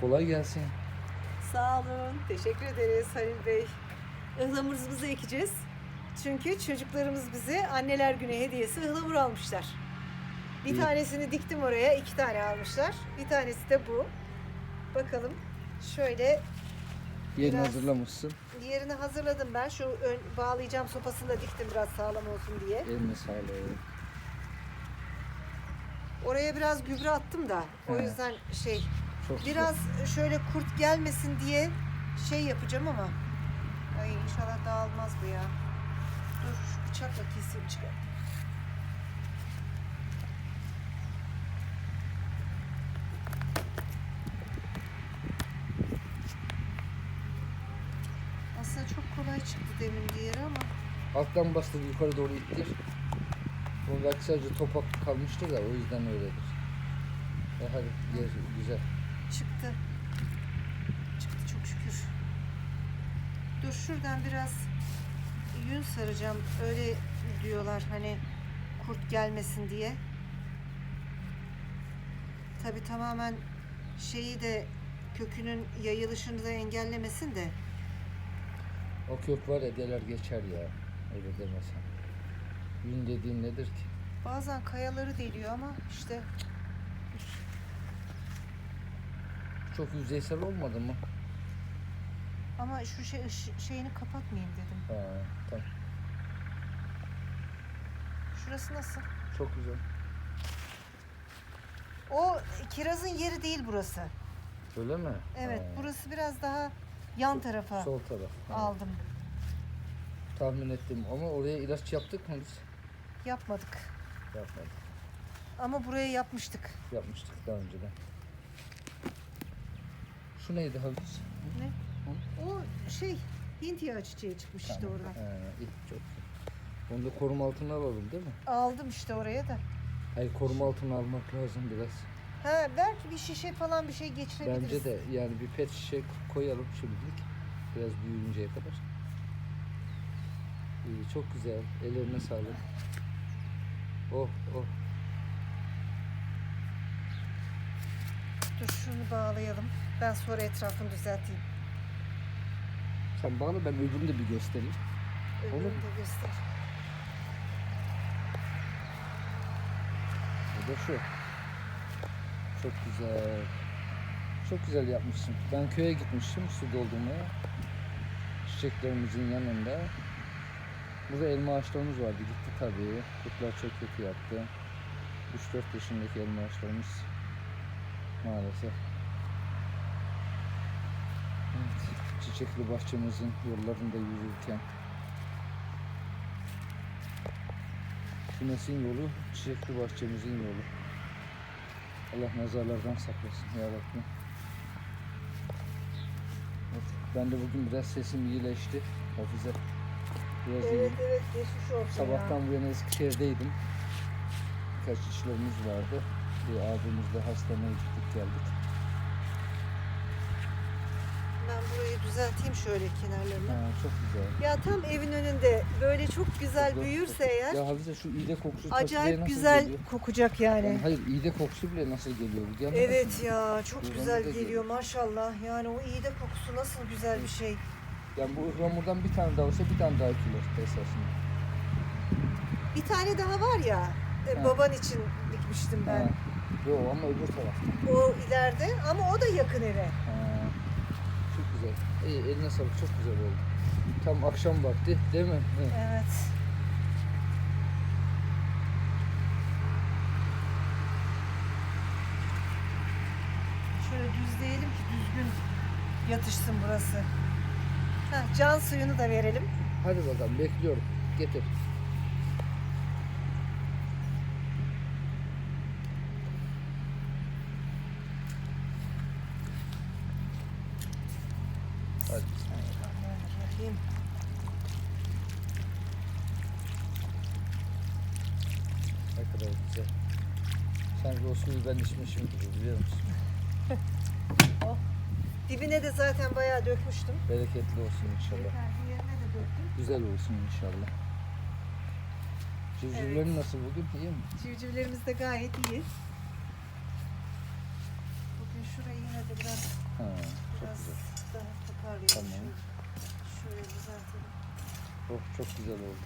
Kolay gelsin. Sağ olun. Teşekkür ederiz Halil Bey. Ihlamurumuzu ekeceğiz. Çünkü çocuklarımız bize anneler günü hediyesi ıhlamur almışlar. Bir İyi. tanesini diktim oraya, iki tane almışlar. Bir tanesi de bu. Bakalım. Şöyle Yerini Biraz- hazırlamışsın. diğerini hazırladım ben. Şu ön bağlayacağım sopasını da diktim biraz sağlam olsun diye. Eline sağlık. Oraya biraz gübre attım da. O He. yüzden şey Çok. Biraz şöyle kurt gelmesin diye şey yapacağım ama. Ay inşallah dağılmaz bu ya. Dur şu bıçakla keseyim çıkar. Aslında çok kolay çıktı demin diğeri ama Alttan bastır yukarı doğru ittir. Bu belki sadece topak kalmıştır da o yüzden öyledir. E hadi güzel. Çıktı. Çıktı çok şükür. Dur şuradan biraz yün saracağım. Öyle diyorlar hani kurt gelmesin diye. Tabi tamamen şeyi de kökünün yayılışını da engellemesin de. O kök var ya deler geçer ya. Öyle demesen. Yün dediğin nedir ki? Bazen kayaları deliyor ama işte Çok yüzeysel olmadı mı? ama şu şey şeyini kapatmayayım dedim. Ha, tamam. Şurası nasıl? Çok güzel. O kirazın yeri değil burası. Öyle mi? Evet, Ha, burası biraz daha yan tarafa Sol taraf. Ha, aldım. Tahmin ettim ama oraya ilaç yaptık mı biz? Yapmadık. Yapmadık. Ama buraya yapmıştık. Yapmıştık daha önceden. Şu neydi Hafiz? Ne? O şey Hint yağı çiçeği çıkmış işte Tamam. oradan. İyi, çok güzel. Onu da koruma altına alalım değil mi? Aldım işte oraya da. Hayır koruma altına almak lazım biraz. Ha belki bir şişe falan bir şey geçirebiliriz. Bence de yani bir pet şişe koyalım şimdilik. Biraz büyüyünceye kadar. İyi, çok güzel. Ellerine sağlık. Oh oh. Dur şunu bağlayalım. Ben sonra etrafını düzelteyim. Sen bağla ben öbürünü de bir göstereyim. Öbürünü Olur. de göster. Bu da şu. Çok güzel. Çok güzel yapmışsın. Ben köye gitmiştim su doldurmaya. Çiçeklerimizin yanında. Burada elma ağaçlarımız vardı. Gitti tabii. Kurtlar çok kötü yaptı. 3-4 yaşındaki elma ağaçlarımız maalesef. Evet, çiçekli bahçemizin yollarında yürürken Kümesin yolu, çiçekli bahçemizin yolu. Allah nazarlardan saklasın ya Rabbim. Evet, ben de bugün biraz sesim iyileşti. Hafize. Biraz Evet iyi. evet geçmiş olsun Sabahtan bu yana Eskişehir'deydim. Birkaç işlerimiz vardı. Bir abimizle hastaneye gittik geldik. Ben burayı düzelteyim şöyle kenarlarını. Ha, çok güzel. Ya tam evin önünde böyle çok güzel Çok- büyürse eğer Ya Hafize şu iğde kokusu acayip nasıl güzel geliyor? kokacak yani. Yani hayır iğde kokusu bile nasıl geliyor? Gelmez mi? Evet ya çok Buradan güzel da geliyor geliyor. maşallah. Yani o iğde kokusu nasıl güzel bir şey. Yani bu ıhlamurdan bir tane daha olsa bir tane daha ekilir esasında. Bir tane daha var ya e, Ha. baban için dikmiştim ben. Ha. Yo ama öbür tarafta. O ileride ama o da yakın eve. Ha. Güzel. İyi eline sağlık çok güzel oldu. Tam akşam vakti değil mi? Evet. Evet. Şöyle düzleyelim ki düzgün yatışsın burası. Heh, can suyunu da verelim. Hadi bakalım bekliyorum. Getir. Hadi. Bismillahirrahmanirrahim. Ne kadar güzel. Sanki o suyu ben içmişim gibi biliyor musun? Dibine de zaten bayağı dökmüştüm. Bereketli olsun inşallah. Yerine de döktüm. Güzel olsun inşallah. Civcivlerin nasıl bugün? İyi mi? Civcivlerimiz de gayet iyi. Bugün şurayı yine de biraz Ha, çok Biraz güzel. daha toparlayalım. Tamam. şunu. Şöyle düzeltelim. Oh, çok güzel oldu.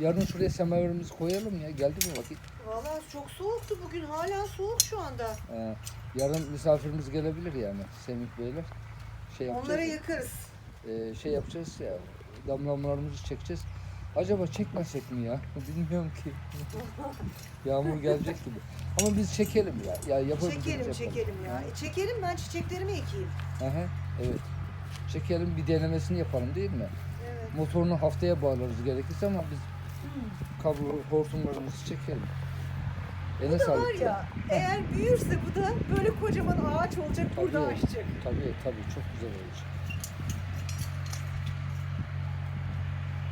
Yarın şuraya semaverimizi koyalım ya. Geldi mi vakit? Valla çok soğuktu bugün. Hala soğuk şu anda. Ee, yarın misafirimiz gelebilir yani Semih Beyler. Şey yapacağız. Onlara yakarız. e, şey yapacağız ya. Damlamalarımızı çekeceğiz. Acaba çekmesek mi ya? Bilmiyorum ki. Yağmur gelecek gibi. Ama biz çekelim ya. Ya yapabildiğimizi Çekelim yapalım. çekelim ya. E, çekelim ben çiçeklerimi ekeyim. Aha, evet. Çekelim bir denemesini yapalım değil mi? Evet. Motorunu haftaya bağlarız gerekirse ama biz kablo hortumlarımızı çekelim. Bu da var ya eğer büyürse bu da böyle kocaman ağaç olacak burada Tabii. açacak. Tabii tabii çok güzel olacak.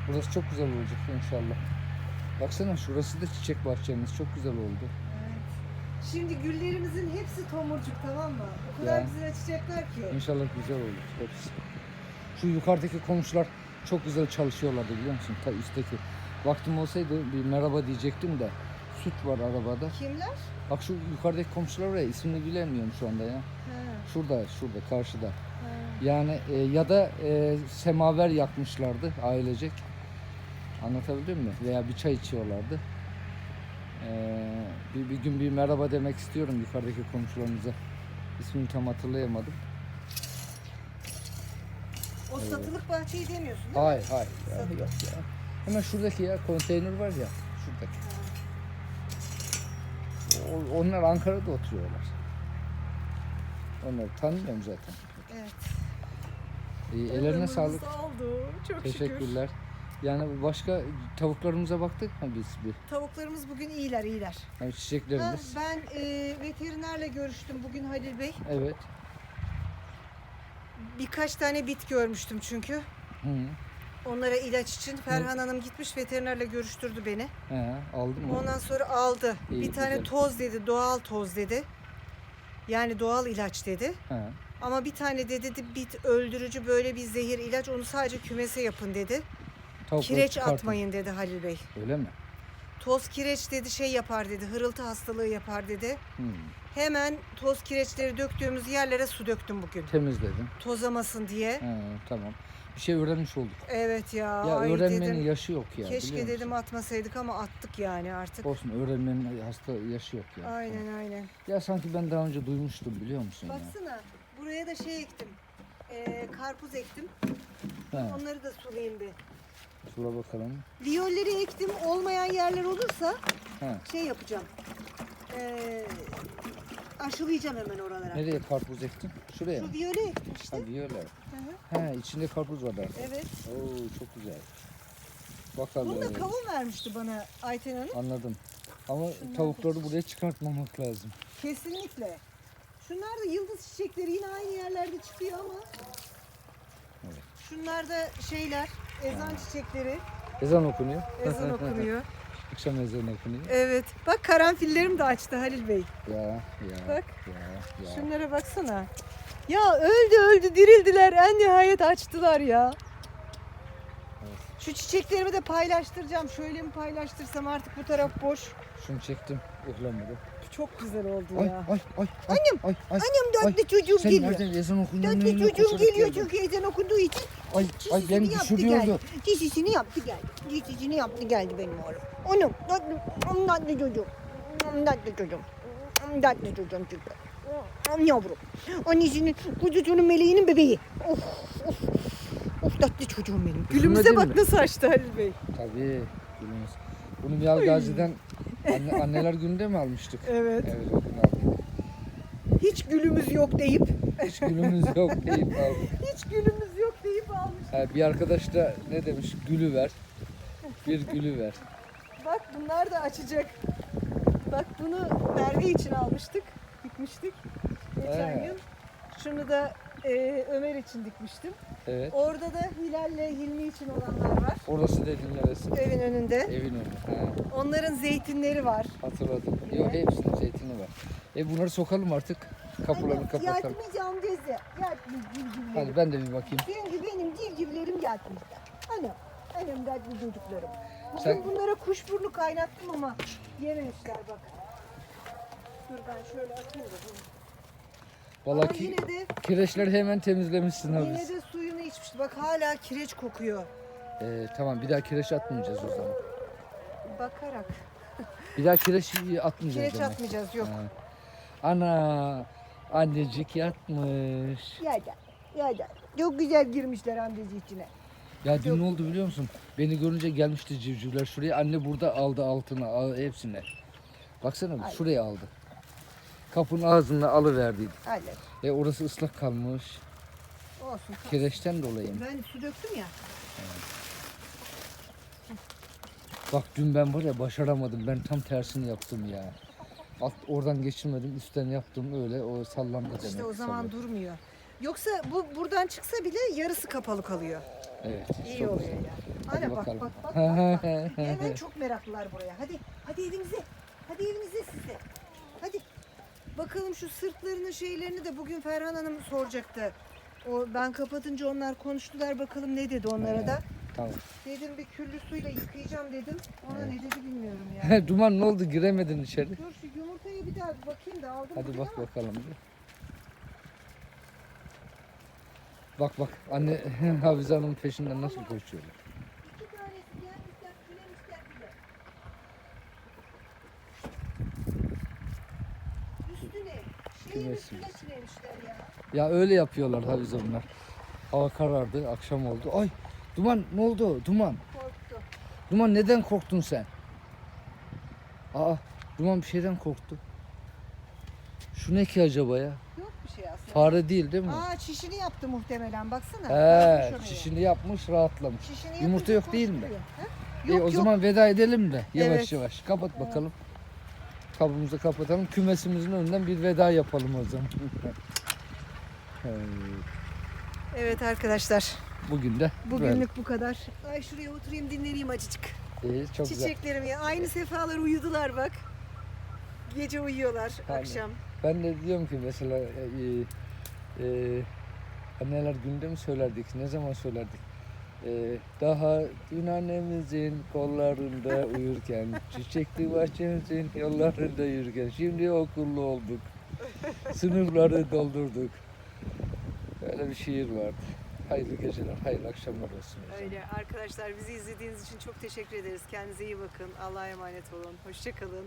Burası çok güzel olacak inşallah. Baksana şurası da çiçek bahçemiz çok güzel oldu. Evet. Şimdi güllerimizin hepsi tomurcuk tamam mı? O kadar Ya. güzel açacaklar ki. İnşallah güzel olur hepsi. Şu yukarıdaki komşular çok güzel çalışıyorlardı biliyor musun? Ta üstteki. Vaktim olsaydı bir merhaba diyecektim de süt var arabada. Kimler? Bak şu yukarıdaki komşular var ya ismini bilemiyorum şu anda ya. Ha, Şurada, şurada, karşıda. ha. Yani e, ya da e, semaver yakmışlardı ailecek. Anlatabildim mi? Veya bir çay içiyorlardı. E, bir, bir gün bir merhaba demek istiyorum yukarıdaki komşularımıza. İsmini tam hatırlayamadım. O satılık bahçeyi demiyorsun değil mi? Hayır, hayır. Satılık. yok ya. Hemen şuradaki ya konteyner var ya. Şuradaki. O- onlar Ankara'da oturuyorlar. Onları tanımıyorum zaten. Evet. İyi, ellerine sağlık. oldu. Çok şükür. Teşekkürler. Yani başka tavuklarımıza baktık mı biz bir? Tavuklarımız bugün iyiler iyiler. Yani Ha, çiçeklerimiz. ben e, veterinerle görüştüm bugün Halil Bey. Evet. Birkaç tane bit görmüştüm çünkü. Hı. Onlara ilaç için Ferhan Hanım gitmiş veterinerle görüştürdü beni. He, aldın mı? Ondan sonra aldı. İyi, bir tane güzel. toz dedi, doğal toz dedi. Yani doğal ilaç dedi. He. Ama bir tane de dedi bit öldürücü böyle bir zehir ilaç onu sadece kümese yapın dedi. Tavukları Kireç çıkartın. atmayın dedi Halil Bey. Öyle mi? Toz kireç dedi şey yapar dedi. Hırıltı hastalığı yapar dedi. Hı. Hemen toz kireçleri döktüğümüz yerlere su döktüm bugün. Temizledim. Tozamasın diye. He, tamam. Bir şey öğrenmiş olduk. Evet ya. Ya ay öğrenmenin dedim. yaşı yok ya. Keşke dedim atmasaydık ama attık yani artık. Olsun öğrenmenin hasta yaşı yok ya. Aynen aynen. Ya sanki ben daha önce duymuştum biliyor musun ya? Baksana buraya da şey ektim. Ee, karpuz ektim. He, Onları da sulayayım bir. şura bakalım. Viyolleri ektim. Olmayan yerler olursa He. şey yapacağım. Ee, aşılayacağım hemen oralara. Nereye karpuz ektin? Şuraya. Şu viyole ektim işte. Ha viyole. Hı hı. He içinde karpuz var artık. Evet. Oo çok güzel. Bakalım. Bunu da kavun vermişti bana Ayten Hanım. Anladım. Ama Şunlar tavukları buraya çıkartmamak lazım. Kesinlikle. Şunlar da yıldız çiçekleri yine aynı yerlerde çıkıyor ama. Evet. Şunlar da şeyler, ezan çiçekleri. Ezan okunuyor. Ezan okunuyor. Akşam ezanı okunuyor. Evet. Bak karanfillerim de açtı Halil Bey. Ya ya. Bak. Ya ya. Şunlara baksana. Ya öldü öldü dirildiler. En nihayet açtılar ya. Evet. Şu çiçeklerimi de paylaştıracağım. Şöyle mi paylaştırsam artık bu taraf boş. Şunu çektim. Ihlamuru. Çok güzel oldu Ay ya. ay ay. Annem, Ay ay. Annem Ay, tatlı çocuğum Sen geliyor. nereden ezan okunduğunu öyle çocuğum geliyor çünkü ezan okunduğu için. Ay ay Çizgisini beni yaptı düşürüyordu. geldi. Çizgisini yaptı geldi. Çizgisini yaptı geldi benim oğlum. Onun tatlı, onun tatlı çocuğum. Onun tatlı çocuğum. Onun tatlı çocuğum çünkü. Onun yavrum. Annesinin kuzucuğunun meleğinin bebeği. Of of. Of tatlı çocuğum benim. Gülümüze bak mi? nasıl açtı Halil Bey. Tabii. Gülümüz. Bunu Miyal Gazi'den anne, anneler gününde mi almıştık? Evet. Evet o gün aldık. Hiç gülümüz yok deyip. Hiç gülümüz yok deyip aldık. Hiç gülümüz. Ha, bir arkadaş da ne demiş? Gülü ver. Bir gülü ver. Bak bunlar da açacak. Bak bunu Merve için almıştık. Dikmiştik. Geçen He. yıl. Şunu da e, Ömer için dikmiştim. Evet. Orada da Hilal'le Hilmi için olanlar var. Orası dediğin neresi? Evin önünde. Evin önü. Ha, Onların zeytinleri var. hatırladım. Yok hepsinin zeytini var. E bunları sokalım artık. Kapılarını kapatalım. Yatmayacağım Deze. Yatmış civcivlerim. Hadi ben de bir bakayım. Çünkü benim civcivlerim yatmışlar. Anam. Anam tatlı çocuklarım. Bugün Sen- bunlara kuşburnu kaynattım ama yememişler bak. Dur ben şöyle atayım da bunu. Vallahi Ama ki, yine de kireçleri hemen temizlemişsin abi. yine de suyunu içmişti. Bak hala kireç kokuyor. Ee, tamam bir daha kireç atmayacağız o zaman. Bakarak. Bir daha kireç atmayacağız Kireç demek. atmayacağız yok. Ha. Ana annecik yatmış. Ya gel. Ya gel. Çok güzel girmişler annesi içine. Ya dün ne oldu biliyor musun? Beni görünce gelmişti civcivler şuraya. Anne burada aldı altına al- hepsini. Baksana Ay. şuraya aldı. Kapının ağzına alıverdiydi. Hadi. E orası ıslak kalmış. Olsun. Kireçten dolayı. mı? Ben su döktüm ya. Bak dün ben var ya başaramadım. Ben tam tersini yaptım ya. Alt, oradan geçirmedim. Üstten yaptım öyle. O sallandı demek. İşte o zaman sallandı. durmuyor. Yoksa bu buradan çıksa bile yarısı kapalı kalıyor. Evet. İyi çok oluyor güzel. ya. Hadi Ana bak bakalım. bak bak. bak, bak. Hemen çok meraklılar buraya. Hadi hadi evinize. Hadi evinize size. Hadi. Bakalım şu sırtlarının şeylerini de bugün Ferhan Hanım soracaktı. O ben kapatınca onlar konuştular bakalım ne dedi onlara da. Tamam. Dedim bir küllü suyla yıkayacağım dedim. Ona ne dedi bilmiyorum ya. Duman ne oldu? Giremedin içeri. Dur şu yumurtayı bir daha bakayım da aldım. Hadi bak ama bakalım. bir. Bak bak anne Hafize Hanım'ın peşinden nasıl koşuyorlar. İki tanesi gelmişler, bile. Üstüne, şeyin Kümesi. üstüne çilemişler ya. Ya öyle yapıyorlar Hafize bunlar. Hava karardı, akşam oldu. Ay Duman ne oldu? Duman. Korktu. Duman neden korktun sen? Aa Duman bir şeyden korktu. Şu ne ki acaba ya? Yok bir şey aslında. Fare değil değil mi? Aa çişini yaptı muhtemelen baksana. He, Yapmış oraya. şişini yapmış, rahatlamış. Çişini Yumurta yapınca yok değil mi? koşturuyor. Ha? İyi, Yok o yok. zaman veda edelim de yavaş Evet. yavaş. Kapat bakalım. Kabımızı kapatalım. Kümesimizin önünden bir veda yapalım o zaman. Evet, Evet arkadaşlar Bugün de böyle. bugünlük bu kadar. Ay şuraya oturayım dinleneyim acıcık. İyi, çok güzel. Çiçeklerim ya. Aynı sefalar uyudular bak. Gece uyuyorlar Aynen. akşam. Ben de diyorum ki mesela e, e, e, anneler günde mi söylerdik? Ne zaman söylerdik? E, daha dün annemizin kollarında uyurken, çiçekli bahçemizin yollarında yürürken, şimdi okullu olduk. Sınıfları doldurduk. Böyle bir şiir vardı. Hayırlı geceler, hayırlı akşamlar olsun. Öyle arkadaşlar bizi izlediğiniz için çok teşekkür ederiz. Kendinize iyi bakın. Allah'a emanet olun. Hoşçakalın.